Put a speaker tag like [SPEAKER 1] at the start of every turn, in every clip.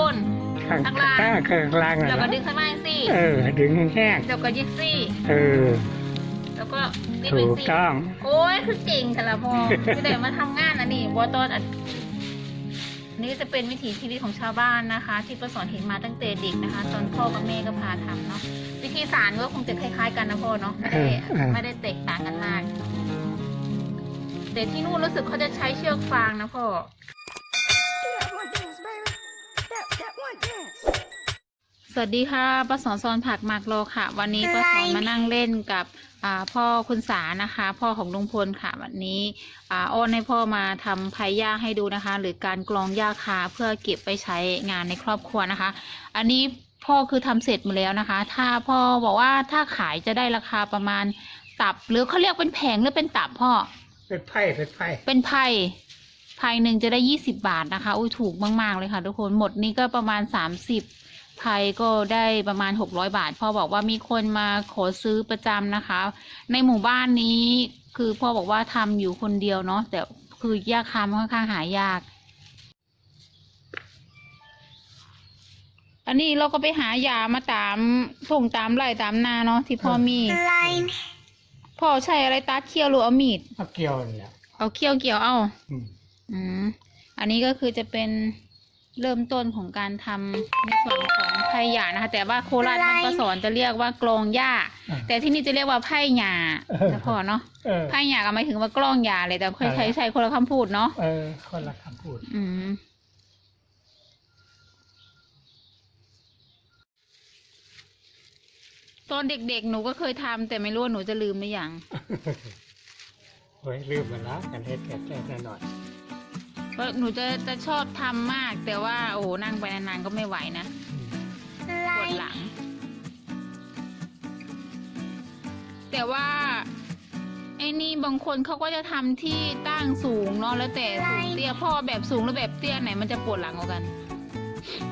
[SPEAKER 1] ก้น
[SPEAKER 2] ข้าง
[SPEAKER 1] ข้างล่าง
[SPEAKER 2] ข้างข้างล่างน่ะ
[SPEAKER 1] แล้วก็
[SPEAKER 2] นะ
[SPEAKER 1] ดึงข้างล่างสิ
[SPEAKER 2] เออ ดึงแห้ง
[SPEAKER 1] แล้วก็ยึดซี่
[SPEAKER 2] ๆเออ
[SPEAKER 1] แล้วก็นี่
[SPEAKER 2] ถู
[SPEAKER 1] เป็น
[SPEAKER 2] ก
[SPEAKER 1] ซี่
[SPEAKER 2] ต้อง
[SPEAKER 1] โอ้ยคือเก่งค่ะละพ่อคือเดี๋ยวมาทำงานอันนี้วอตอนอันนี่จะเป็นวิถีชีวิตของชาวบ้านนะคะ ที่ประสอนเห็นมาตั้งแต่เด็กนะคะ ตอนพ่อกับแม่ก็พาทำเนาะวิธีสารก็คงจะคล้ายๆกันนะพ่อเนาะไม่ได้
[SPEAKER 2] เออเออ
[SPEAKER 1] ไม่ได้แตกต่างกันมากแต่ที่นู่นรู้สึกเขาจะใช้เชือกฟางนะพ่อ วัสดีค่ะป้าสอนซอนผักหมากโลค่ะ วันนี้ป้าสอนมานั่งเล่นกับอ่าพ่อคุณสานะคะ พ่อของลุงพลค่ะ วันนี้อ่าอ้อนให้พ่อมาทำพายย่าให้ดูนะคะ หรือการกรองหญ้าคาเพื่อเก็บไปใช้งานในครอบครัวนะคะ อันนี้พ่อคือทำเสร็จหมดแล้วนะคะ ถ้าพ่อบอกว่าถ้าขายจะได้ราคาประมาณตับ หรือเขาเรียกเป็นแผงหรือเป็นตับพ่อ
[SPEAKER 2] เป็นไพ่เป็นไพ่
[SPEAKER 1] เป็นไพ่ไพ่หนึ่งจะได้ยี่สิบาทนะคะอุ้ยถูกมาก ๆเลยค่ะ ทุกคนหมดนี่ก็ประมาณสามสิบ ไพ่ก็ได้ประมาณหกร้อยบาท พ่อบอกว่ามีคนมาขอซื้อประจำนะคะ ในหมู่บ้านนี้คือพ่อบอกว่าทำอยู่คนเดียวเนาะแต่คือยากคามค่อนข้างหายาก อันนี้เราก็ไปหายามาตามส่งตามไร่ตามนาเนาะที่พ่อมี
[SPEAKER 3] Line.
[SPEAKER 1] พ่อใช้อะไรตัดเคี้ยวหรือเอามีด
[SPEAKER 2] เอาเกี่ยวนี่แหละ
[SPEAKER 1] เอาเคี้ยวเกี่ยวเอา
[SPEAKER 2] อืม
[SPEAKER 1] อืมอันนี้ก็คือจะเป็น เริ่มต้นของการทำในส่วนของไผ่หยานะคะ แต่ว่าโคราชมันก็สอนจะเรียกว่ากลองหญ้าแต่ที่นี่จะเรียกว่าไผ่หยานะพ่อเนาะ
[SPEAKER 2] เออ
[SPEAKER 1] ไผ่หยาก็หมายถึงว่ากล้องหยาเลยแต่เคยใช้ใช้คนละคำพูดเนาะ
[SPEAKER 2] เออคนละคำพูด
[SPEAKER 1] อืมตอนเด็กๆ หนูก็เคยทำแต่ไม่รู้ว่าหนูจะลืมหรือยัง
[SPEAKER 2] โอ้ยลืมไปแล้วกันเฮ็ดแก่ๆหน่อย
[SPEAKER 1] เพราะหนูจะจะชอบทำมาก แต่ว่าโอ้โหนั่งไปนานๆก็ไม่ไหวนะ
[SPEAKER 2] ๆอืม
[SPEAKER 1] ปวด
[SPEAKER 3] Line.
[SPEAKER 1] หลัง แต่ว่าไอ้นี่บางคนเขาก็จะทำที่ตั้งสูงเนาะแล้วแต่สูงเตี้ยพ่อแบบสูงหรือแบบเตี้ยไหนมันจะปวดหลังกว่ากัน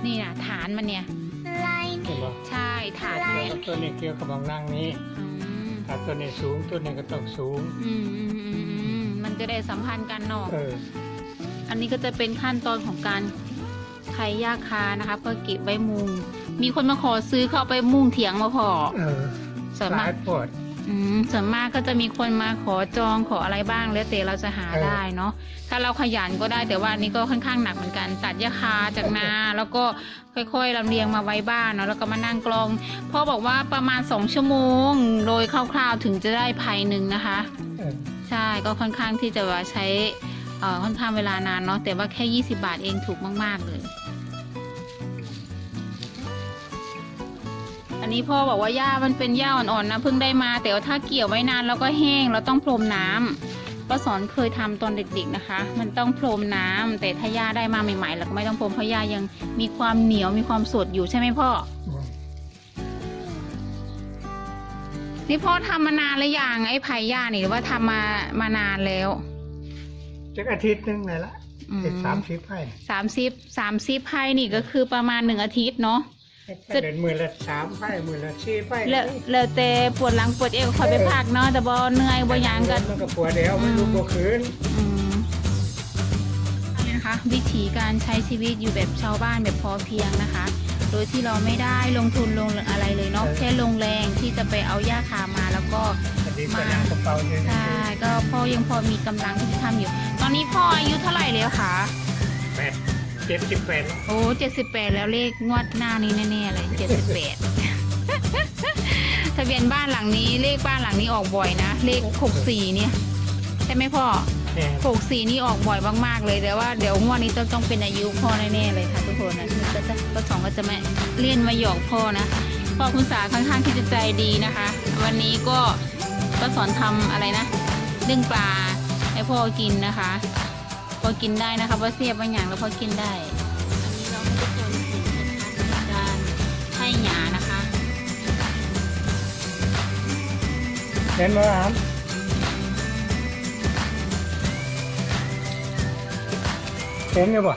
[SPEAKER 1] นี่นะฐานมันเนี่ย
[SPEAKER 3] Line.
[SPEAKER 2] เห็นบ่
[SPEAKER 1] ใช่ฐานมันเนี่ย
[SPEAKER 2] ตัวนี้เกี่ยวกับมองนั่งนี้
[SPEAKER 1] อืม
[SPEAKER 2] ถ้าตัวนี้สูงตัวนี้ก็ต้องสูง
[SPEAKER 1] อืมอืมอืมอืมมันจะได้สัมพันธ์กันเนาะ
[SPEAKER 2] เออ
[SPEAKER 1] อันนี้ก็จะเป็นขั้นตอนของการไทยยาคานะคะเพื่อเก็บไว้มุง มีคนมาขอซื้อเข้าเอาไปมุงเถียงมาพอ
[SPEAKER 2] เออ
[SPEAKER 1] ส่วน
[SPEAKER 2] ห
[SPEAKER 1] มา
[SPEAKER 2] ลากยปวด
[SPEAKER 1] อืมส่วนมากก็จะมีคนมาขอจองขออะไรบ้าง แล้วแต่เราจะหา
[SPEAKER 2] เออ
[SPEAKER 1] ได้เนาะถ้าเราขยันก็ได้แต่ว่าอันนี้ก็ค่อนข้างหนักเหมือนกัน ตัดยาคาจากนาแล้วก็ค่อยๆลำเลียงมาไว้บ้านเนาะแล้วก็มานั่งกรองพ่อบอกว่าประมาณสองชั่วโมง โดยคร่าวๆถึงจะได้ภัยหนึ่งนะคะ
[SPEAKER 2] เออ
[SPEAKER 1] ใช่ก็ค่อนข้างที่จะว่าใช้เอ่อ ค่อนข้างเวลานานเนาะแต่ว่าแค่ 20 บาทเองถูกมาก ๆ เลย อันนี้พ่อบอกว่าหญ้ามันเป็นหญ้าอ่อนๆนะเพิ่งได้มา แต่ว่าถ้าเกี่ยวไว้นานแล้วก็แห้งเราต้องพรมน้ำป้าสอนเคยทำตอนเด็กๆนะคะ มันต้องพรมน้ำแต่ถ้าหญ้าได้มาใหม่ๆเราก็ไม่ต้องพรมเพราะหญ้ายังมีความเหนียวมีความสดอยู่ใช่ไหมพ่อ นี่พ่อทำมานานหรือยังไอ้ไผ่หญ้านี่หรือว่าทำมามานานแล้ว
[SPEAKER 2] จักอาทิตย์หนึงเลยละ
[SPEAKER 1] อืม
[SPEAKER 2] เฮ็ดสามสิบไพ่
[SPEAKER 1] สามสิบสามสิบไพ่นี่ก็คือประมาณหนึ่งอาทิตย์เนาะจะ
[SPEAKER 2] เดินมือละสามไพ่มือละสี่ไพ่
[SPEAKER 1] แล้วแล้วแต่ปวดหลังปวดเอวคอยไปพักเนาะแต่บอเหนื่อยบ่หยังก็
[SPEAKER 2] มันก็ปวดเดียวมันลุกบ่คืน
[SPEAKER 1] อืมนี่นะคะวิถีการใช้ชีวิตอยู่แบบชาวบ้านแบบพอเพียงนะคะ โดยที่เราไม่ได้ลงทุนลงอะไรเลยเนาะแค่ลงแรงที่จะไปเอาหญ้าคามาแล้วก็
[SPEAKER 2] อันนี้ก็นั่งกระเป๋าอยู่
[SPEAKER 1] ใช่ก็พ่อยังพอมีกำลังที่จะทำอยู่ต อนนี้พ่ออายุเท่าไหร่แล้วคะ
[SPEAKER 2] แปดเจ็ดสิบแปด
[SPEAKER 1] โอ้เจ็ดสิบแปดแล้วเลขงวดหน้านี้แน่ๆเลยเจ็ดสิบแปดทะเบียนบ้านหลังนี้เลขบ้านหลังนี้ออกบ่อยนะเลขหกสี่เนี่ยใช่ไหมพ่อ
[SPEAKER 2] แน่
[SPEAKER 1] หกสี่นี่ออกบ่อยมากๆเลยแต่ว่าเดี๋ยวงวดนี้ต้องต้องเป็นอายุพ่อแน่ๆเลยค่ะทุกคนนะก็จะก็สองก็จะไม่เลี่ยนมาหยอกพ่อนะพ่อคุณสาค่อนข้างที่จะใจดีนะคะ วันนี้ก็ก็สอนทำอะไรนะนึ่งปลาให้ พ่อกินนะคะ พอกินได้นะคะว่าเสียบบางอย่างแล้วพอกินได้ อันนี้เราไม่ได้โจนสินะคะการให้หยานะคะ
[SPEAKER 2] เห็นไหมครับเห็นอยู่บ่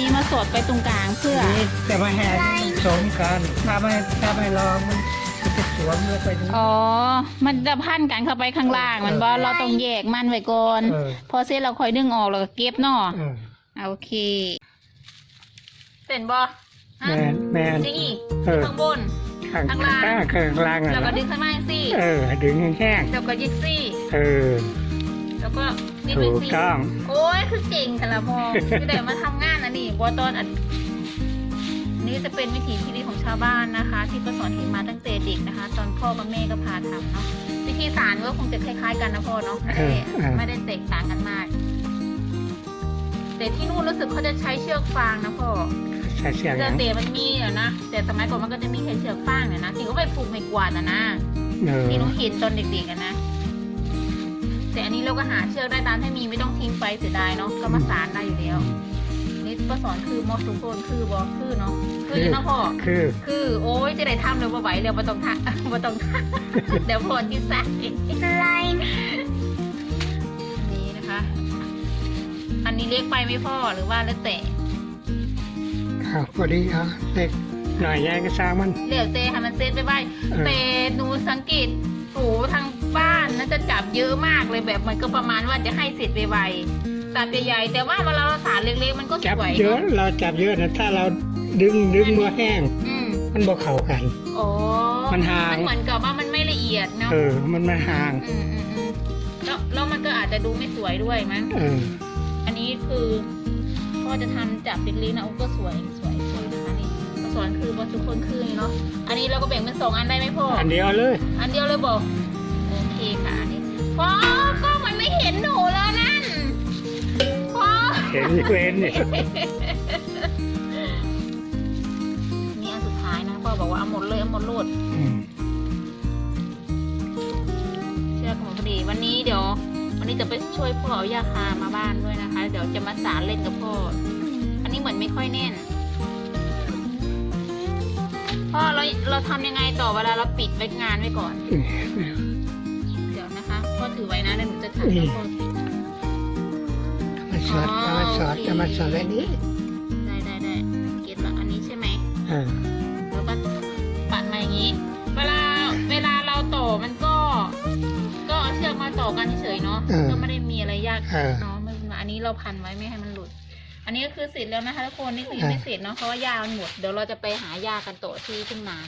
[SPEAKER 1] นี้มาสอดไปตรงกลางเพื่อ
[SPEAKER 2] นี่แต่มาแห่สมกันถ้าไม่ถ้าไม่ลองมันจะสวมแล้วไปนี่
[SPEAKER 1] อ๋อ มันจะพันกันเข้าไปข้างล่าง มันบ่เราต้องแยกมันไว้ก่อน
[SPEAKER 2] เออ
[SPEAKER 1] พอเสร็จเราค่อยดึงออกแล้วก็เก็บเนาะ
[SPEAKER 2] เออ
[SPEAKER 1] โอเค เป็นบ่
[SPEAKER 2] แมนแมน
[SPEAKER 1] ดึงอีก
[SPEAKER 2] เออ
[SPEAKER 1] ข้างบน
[SPEAKER 2] ข้าง
[SPEAKER 1] ข้างล่าง
[SPEAKER 2] ข้างข้างล่างอะ
[SPEAKER 1] แล้วก็ดึงข้างล่างสิ
[SPEAKER 2] เออ ดึงแห้ง
[SPEAKER 1] แล้วก็ยึดสิ
[SPEAKER 2] ๆเออ
[SPEAKER 1] แล้วก็ยึด
[SPEAKER 2] ถู
[SPEAKER 1] ไป
[SPEAKER 2] ก
[SPEAKER 1] สิ
[SPEAKER 2] ต้อง
[SPEAKER 1] โอ้ยคือเก่งแต่ละพอคือเดี๋ยวมาทำงานอันนี้บอตอนอันนี่จะเป็นวิถีชีวิตของชาวบ้านนะคะ ที่ก็สอนเห็นมาตั้งแต่เด็กนะคะ ตอนพ่อกับแม่ก็พาทำเนาะวิธีสารก็คงจะคล้ายๆกันนะพ่อเนาะไม่ได้
[SPEAKER 2] เออเออ
[SPEAKER 1] ไม่ได้แตกต่างกันมาก แต่ที่นู่นรู้สึกเขาจะใช้เชือกฟางนะพ่อ
[SPEAKER 2] ใช่เสียง
[SPEAKER 1] เชื
[SPEAKER 2] ยั
[SPEAKER 1] อก
[SPEAKER 2] ง
[SPEAKER 1] เตะมันมีอะนะ แต่สมัยก่อนมันก็จะมีแค่เชือกฟางเนี่ยนะที่เขาไปผูกไม่กวาดอะนะ
[SPEAKER 2] เออ
[SPEAKER 1] ที่หนูเห็นตอนเด็กๆอะนะ แต่อันนี้เราก็หาเชือกได้ตามที่มีไม่ต้องทิ้งไปเสียดายเนาะก็มาสารได้อยู่แล้วนี่ก็สอนคือมอสุโคนคือบอคือเนาะคือเนาะพ่อ
[SPEAKER 2] คือ
[SPEAKER 1] คือโอ้ยจะได้ทำเลยว่าไหวเร็วมาต้องทำมาต้องทำเดี๋ยวพ่อที่สักอะไรนี่นะคะ อันนี้เล็กไปไหมพ่อหรือว่าแล้วแต่
[SPEAKER 2] ครับพอดีอะเด็กหน่อยยายก็สร้างมัน
[SPEAKER 1] เดี๋ยวเจให้มันเซตไปไว้
[SPEAKER 2] เออ
[SPEAKER 1] แต่หนูสังเกตโอ้ทาง บ้านน่าจะจับเยอะมากเลยแบบมันก็ประมาณว่าจะให้เสร็จไวๆจับใหญ่ๆแต่ว่าเวลาเราสารเล็กๆมันก็ส
[SPEAKER 2] จับ
[SPEAKER 1] วย
[SPEAKER 2] เยอะ
[SPEAKER 1] เนาะ
[SPEAKER 2] เราจับเยอะนะถ้าเราดึงดึงมือแห้ง
[SPEAKER 1] อืม
[SPEAKER 2] มันบ่เข้ากัน
[SPEAKER 1] โอ้
[SPEAKER 2] มันห่าง
[SPEAKER 1] มันเหมือนกับว่ามันไม่ละเอียดเนาะ
[SPEAKER 2] เออ มันมาห่าง
[SPEAKER 1] อืมอืมอืมแล้วแล้วมันก็อาจจะดูไม่สวยด้วยมั้ง
[SPEAKER 2] เออ
[SPEAKER 1] อันนี้คือพ่อจะทำจับเป็นลิ้นนะโอ้ก็สวยสวยสวยนะคะนี่ก็สอนคือบอทุกคนคือเนาะอันนี้เราก็แบ่งเป็นสองอันได้ไหมพ่อ
[SPEAKER 2] อันเดียวเลย
[SPEAKER 1] อันเดียวเลยบอกโอเคค่ะ อันนี้พ่อก็มันไม่เห็นหนูแล้วนั่นพ่อ
[SPEAKER 2] เห็นอยู่เห็นนี่
[SPEAKER 1] นี่อันสุดท้ายนะพ่อบอกว่าเอาหมดเลยเอาหมดโลด
[SPEAKER 2] อืม
[SPEAKER 1] เชื่อของพอดีวันนี้เดี๋ยว วันนี้จะไปช่วยพ่อเอายาคามาบ้านด้วยนะคะ เดี๋ยวจะมาสารเล่นกับพ่อ อันนี้เหมือนไม่ค่อยแน่น พ่อเราเราทำยังไงต่อเวลาเราปิดไว้งานไว้ก่อน ถือไว้นะเดี๋ยวหนูจะถ่ายให้พ่อ
[SPEAKER 2] มาสอดจะมาสอดจะมาสอดแบบนี้
[SPEAKER 1] ได้ได้ได้เก็ตละอันนี้ใช่ไหม
[SPEAKER 2] เออ
[SPEAKER 1] แล้วก็ปัดมาอย่างนี้ เวลาเวลาเราต่อมันก็ ก็เอาเชือกมาต่อกันเฉยๆเนาะ
[SPEAKER 2] เออ
[SPEAKER 1] ก็ไม่ได้มีอะไรยาก
[SPEAKER 2] เออ
[SPEAKER 1] เนาะมันอันนี้เราพันไว้ไม่ให้มันหลุด อันนี้ก็คือเสร็จแล้วนะคะทุกคนนี่คือยังไม่เสร็จเนาะเพราะว่าหญ้ามันหมดเดี๋ยวเราจะไปหาหญ้ากันต่อที่ทุ่งนา